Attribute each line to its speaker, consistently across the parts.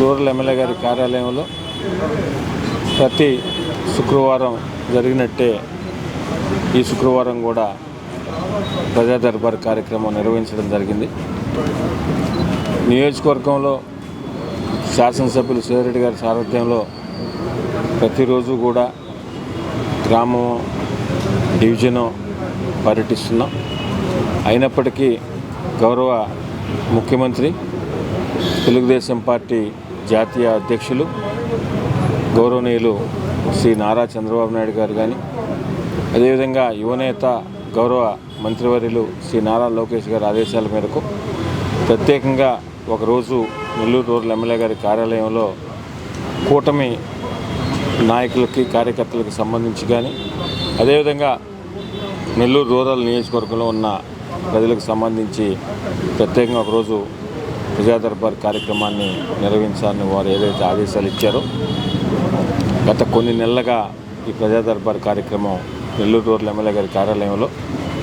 Speaker 1: Rural MLA గారి కార్యాలయంలో ప్రతి శుక్రవారం జరిగినట్టే ఈ శుక్రవారం కూడా ప్రజా దర్బార్ కార్యక్రమం నిర్వహించడం జరిగింది. నియోజకవర్గంలో శాసనసభ్యులు శివరెడ్డి గారి సారథ్యంలో ప్రతిరోజు కూడా గ్రామం డివిజను పర్యటిస్తున్నాం. అయినప్పటికీ గౌరవ ముఖ్యమంత్రి తెలుగుదేశం పార్టీ జాతీయ అధ్యక్షులు గౌరవనీయులు శ్రీ నారా చంద్రబాబు నాయుడు గారు కానీ అదేవిధంగా యువనేత గౌరవ మంత్రివర్యులు శ్రీ నారా లోకేష్ గారి ఆదేశాల మేరకు ప్రత్యేకంగా ఒకరోజు నెల్లూరు రూరల్ ఎమ్మెల్యే గారి కార్యాలయంలో కూటమి నాయకులకి కార్యకర్తలకు సంబంధించి కానీ అదేవిధంగా నెల్లూరు రూరల్ నియోజకవర్గంలో ఉన్న ప్రజలకు సంబంధించి ప్రత్యేకంగా ఒకరోజు ప్రజా దర్బార్ కార్యక్రమాన్ని నిర్వహించాలని వారు ఏదైతే ఆదేశాలు ఇచ్చారో గత కొన్ని నెలలుగా ఈ ప్రజా దర్బార్ కార్యక్రమం నెల్లూరు రోడ్ల ఎమ్మెల్యే గారి కార్యాలయంలో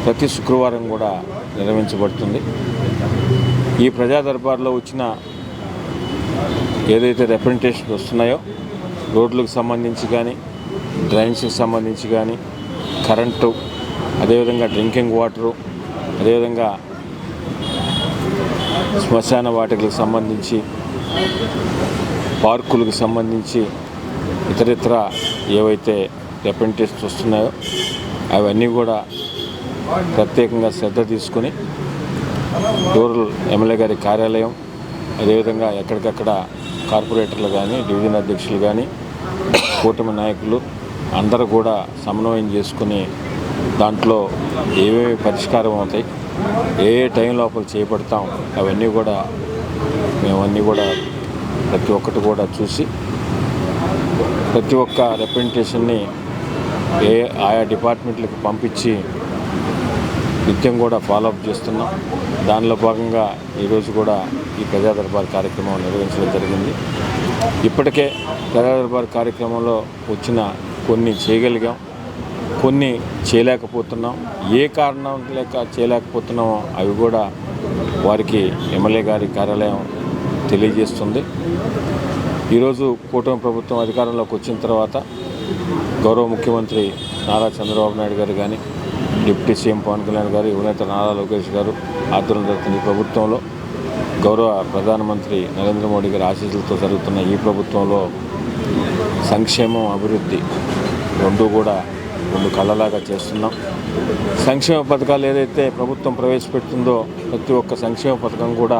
Speaker 1: ప్రతి శుక్రవారం కూడా నిర్వహించబడుతుంది. ఈ ప్రజా దర్బార్లో వచ్చిన ఏదైతే రిప్రజెంటేషన్ వస్తున్నాయో రోడ్లకు సంబంధించి కానీ డ్రైన్స్కి సంబంధించి కానీ కరెంటు అదేవిధంగా డ్రింకింగ్ వాటరు అదేవిధంగా శ్మశాన వాటికలకు సంబంధించి పార్కులకు సంబంధించి ఇతరితర ఏవైతే రిప్రజెంటేషన్స్ వస్తున్నాయో అవన్నీ కూడా ప్రత్యేకంగా శ్రద్ధ తీసుకుని రూరల్ ఎమ్మెల్యే గారి కార్యాలయం అదేవిధంగా ఎక్కడికక్కడ కార్పొరేటర్లు కానీ డివిజన్ అధ్యక్షులు కానీ కూటమి నాయకులు అందరూ కూడా సమన్వయం చేసుకుని దాంట్లో ఏమేమి పరిష్కారం అవుతాయి ఏ ఏ టైం లోపల చేపడతాం అవన్నీ కూడా మేమన్నీ కూడా ప్రతి ఒక్కటి కూడా చూసి ప్రతి ఒక్క రిప్రజెంటేషన్ని ఏ ఆయా డిపార్ట్మెంట్లకు పంపించి నిత్యం కూడా ఫాలోఅప్ చేస్తున్నాం. దానిలో భాగంగా ఈరోజు కూడా ఈ ప్రజా దర్బార్ కార్యక్రమం నిర్వహించడం జరిగింది. ఇప్పటికే ప్రజా దర్బార్ కార్యక్రమంలో వచ్చిన కొన్ని చేయగలిగాం. కొన్ని చేయలేకపోతున్నాం. ఏ కారణం లేక చేయలేకపోతున్నామో అవి కూడా వారికి ఎమ్మెల్యే గారి కార్యాలయం తెలియజేస్తుంది. ఈరోజు కూటమి ప్రభుత్వం అధికారంలోకి వచ్చిన తర్వాత గౌరవ ముఖ్యమంత్రి నారా చంద్రబాబు నాయుడు గారు కానీ డిప్యూటీ సీఎం పవన్ కళ్యాణ్ గారు యువనేత నారా లోకేష్ గారు ఆధ్వర్యం జరుగుతున్న ఈ ప్రభుత్వంలో గౌరవ ప్రధానమంత్రి నరేంద్ర మోడీ గారి ఆశీస్సులతో జరుగుతున్న ఈ ప్రభుత్వంలో సంక్షేమం అభివృద్ధి రెండు కూడా రెండు కళ్ళలాగా చేస్తున్నాం. సంక్షేమ పథకాలు ఏదైతే ప్రభుత్వం ప్రవేశపెడుతుందో ప్రతి ఒక్క సంక్షేమ పథకం కూడా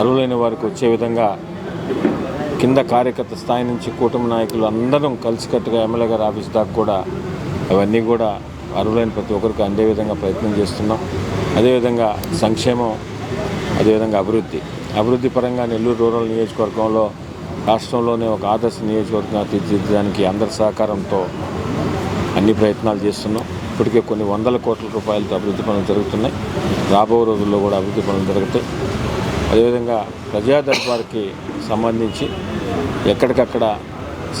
Speaker 1: అర్హులైన వారికి వచ్చే విధంగా కింద కార్యకర్త స్థాయి నుంచి కూటమి నాయకులు అందరం కలిసికట్టుగా ఎమ్మెల్యే గారి ఆఫీస్ దాకా కూడా అవన్నీ కూడా అర్హులైన ప్రతి ఒక్కరికి అందే విధంగా ప్రయత్నం చేస్తున్నాం. అదేవిధంగా సంక్షేమం అదేవిధంగా అభివృద్ధి. అభివృద్ధి పరంగా నెల్లూరు రూరల్ నియోజకవర్గంలో రాష్ట్రంలోనే ఒక ఆదర్శ నియోజకవర్గంగా తీర్చిదిద్దడానికి అందరి సహకారంతో అన్ని ప్రయత్నాలు చేస్తున్నాం. ఇప్పటికే కొన్ని వందల కోట్ల రూపాయలతో అభివృద్ధి పనులు జరుగుతున్నాయి. రాబో రోజుల్లో కూడా అభివృద్ధి పనులు జరుగుతాయి. అదేవిధంగా ప్రజా దర్బార్కి సంబంధించి ఎక్కడికక్కడ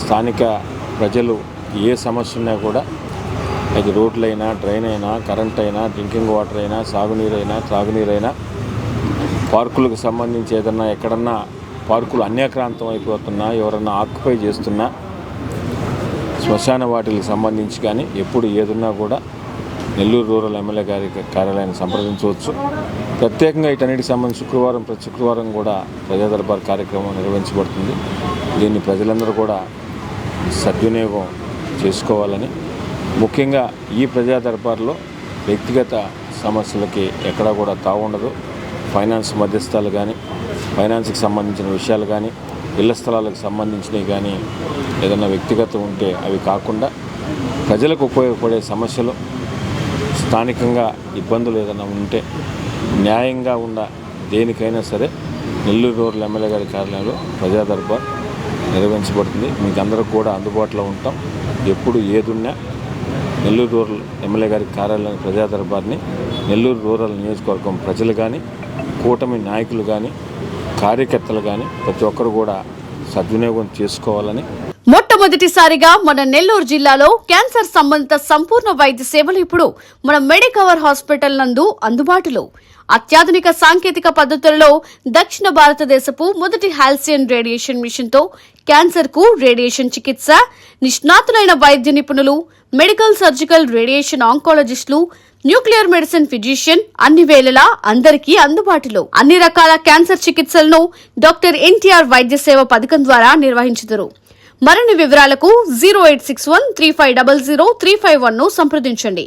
Speaker 1: స్థానిక ప్రజలు ఏ సమస్య ఉన్నా కూడా అది రోడ్లైనా డ్రైన్ అయినా కరెంట్ అయినా డ్రింకింగ్ వాటర్ అయినా సాగునీరైనా త్రాగునీరైనా పార్కులకు సంబంధించి ఏదన్నా ఎక్కడన్నా పార్కులు అన్యాక్రాంతం అయిపోతున్నా ఎవరన్నా ఆక్యుపై చేస్తున్నా శ్మశాన వాటికి సంబంధించి కానీ ఎప్పుడు ఏదున్నా కూడా నెల్లూరు రూరల్ ఎమ్మెల్యే గారి కార్యాలయాన్ని సంప్రదించవచ్చు. ప్రత్యేకంగా వీటన్నిటికి సంబంధించి శుక్రవారం ప్రతి శుక్రవారం కూడా ప్రజా దర్బార్ కార్యక్రమం నిర్వహించబడుతుంది. దీన్ని ప్రజలందరూ కూడా సద్వినియోగం చేసుకోవాలని ముఖ్యంగా ఈ ప్రజా దర్బార్లో వ్యక్తిగత సమస్యలకి ఎక్కడా కూడా తావుండదు. ఫైనాన్స్ మధ్యస్థాలు కానీ ఫైనాన్స్కి సంబంధించిన విషయాలు కానీ ఇళ్ళ స్థలాలకు సంబంధించినవి కానీ ఏదైనా వ్యక్తిగతం ఉంటే అవి కాకుండా ప్రజలకు ఉపయోగపడే సమస్యలు స్థానికంగా ఇబ్బందులు ఏదైనా ఉంటే న్యాయంగా ఉన్న దేనికైనా సరే నెల్లూరు రూరల్ ఎమ్మెల్యే గారి కార్యాలయంలో ప్రజా దర్బార్ నిర్వహించబడుతుంది. మీకు అందరూ కూడా అందుబాటులో ఉంటాం. ఎప్పుడు ఏదున్నా నెల్లూరు రూరల్ ఎమ్మెల్యే గారి కార్యాలయం ప్రజా దర్బార్ని నెల్లూరు రూరల్ నియోజకవర్గం ప్రజలు కానీ కూటమి నాయకులు కానీ కార్యకర్తలు కానీ ప్రతి ఒక్కరు కూడా సద్వినియోగం చేసుకోవాలని
Speaker 2: మొట్టమొదటిసారిగా మన నెల్లూరు జిల్లాలో క్యాన్సర్ సంబంధిత సంపూర్ణ వైద్య సేవలు ఇప్పుడు మన మెడికవర్ హాస్పిటల్ నందు అందుబాటులో. అత్యాధునిక సాంకేతిక పద్ధతులలో దక్షిణ భారతదేశపు మొదటి హాల్సియన్ రేడియేషన్ మిషన్తో క్యాన్సర్కు క్యాన్సర్కు రేడియేషన్ చికిత్స నిష్ణాతులైన వైద్య నిపుణులు మెడికల్ సర్జికల్ రేడియేషన్ ఆంకాలజిస్టులు న్యూక్లియర్ మెడిసిన్ ఫిజిషియన్ అన్ని వేళలా అందరికీ అందుబాటులో. అన్ని రకాల క్యాన్సర్ చికిత్సలను డాక్టర్ ఎన్టీఆర్ వైద్య సేవ పథకం ద్వారా నిర్వహించుదురు. మరిన్ని వివరాలకు zero eight six one three five double zero three five వన్ను సంప్రదించండి.